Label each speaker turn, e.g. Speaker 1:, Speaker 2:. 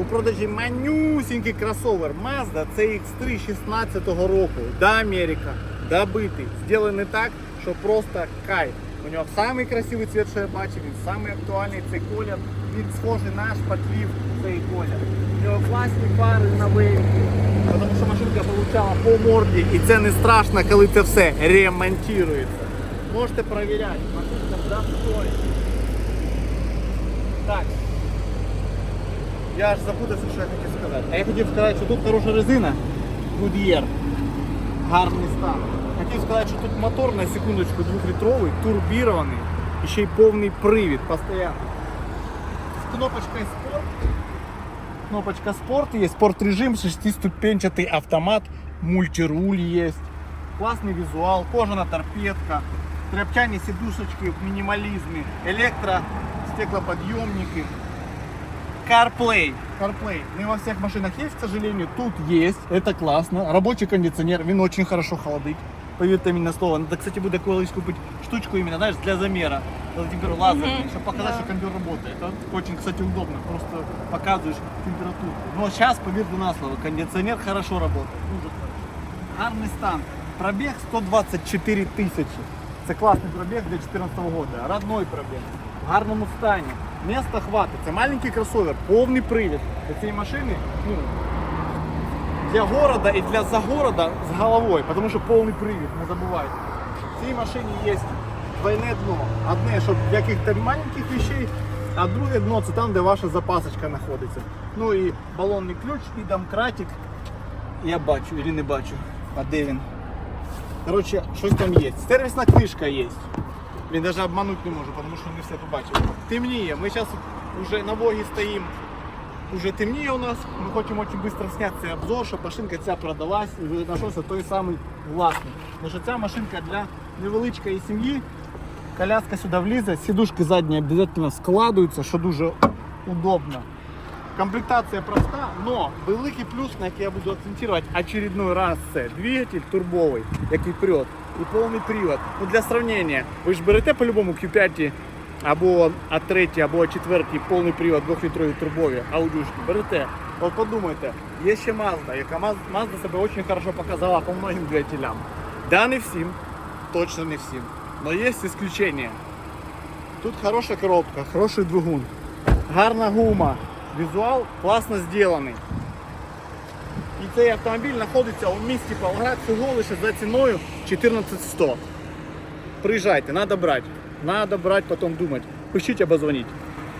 Speaker 1: У продажі манюсінький кросовер Mazda CX-3 16 року. До Америка, добитий. Зроблений так, що просто кайф. У нього самий красивий цвіт, що я бачив, він самий актуальний цей колір. Він схожий на шпатлів цей колір. У нього класні фари новенькі, тому що машинка получала по морді, і це не страшно, коли це все ремонтується. Можете перевіряти, машинка достоїть. Так. Я аж запутався, що я хотів сказати. А я хотів сказати, що тут хороша резина Goodyear. Гарний стан. Хотів сказати, що тут мотор на секундочку двохлітровий, турбірований і ще й повний привід постійно. З кнопочкою спорт. Кнопочка спорт є, спорт режим, шестиступенчатий автомат, мультируль є. Класний візуал, кожана торпедка, тряпчані сідушечки в минималізмі, електро стеклоподйомники. CarPlay. CarPlay. Не во всех машинах есть, к сожалению. Тут есть. Это классно. Рабочий кондиционер. Він очень хорошо холодить. Поверьте мені на слово. Надо, кстати, буде колись купити штучку именно, знаешь, для замера. Для температуры лазерный, чтобы показать, что кондер работает. Это очень, кстати, удобно. Просто показываешь температуру. Но сейчас, поверьте на слово, кондиционер хорошо работает. Дуже хорошо. Гарний стан. Пробіг 124 тисячі. Це класний пробіг для 2014 року. Родной пробіг. В гарному стані. Места хватить. Це маленький кросовер, повний привід. Для цієї машини ну, для города і для загорода з головою, тому що повний привід, не забувайте. В цій машині є двойне дно. Одне, щоб для яких-то маленьких вещей, а друге дно це там, де ваша запасочка знаходиться. Ну і балонний ключ, і домкратик. Я бачу, или не бачу. А де він? Коротше, щось там є. Сервісна книжка є. Він навіть обманути не може, тому що не все побачив. Темніє. Ми зараз вже на Вогі стоїмо. Уже темніє у нас. Ми хочемо дуже швидко зняти цей обзор, щоб машинка ця продалась і знайшовся той самий власник. Тому що ця машинка для невеличкої сім'ї. Коляска сюди влізе, сідушки задні обов'язково складуються, що дуже удобно. Комплектація проста, но великий плюс, на який я буду акцентувати очередной раз, це двигатель турбовий, який прет, і повний привод. Ну, для сравнення, ви ж берете по-любому Q5 або А3, або А4 повний привод 2-літрові турбові аудюшки, берете. От подумайте, є ще Mazda, яка Maz- Mazda себе дуже хорошо показала по многим двигателям. Да, не всім, точно не всім, но є исключення. Тут хороша коробка, хороший двигун, гарна гума, візуал класно зроблений. Цей автомобіль знаходиться у місті Павлоград всього лише за ціною 14100. Приїжджайте, треба брати. Треба брати, потім думати. Пишіть або дзвоніть.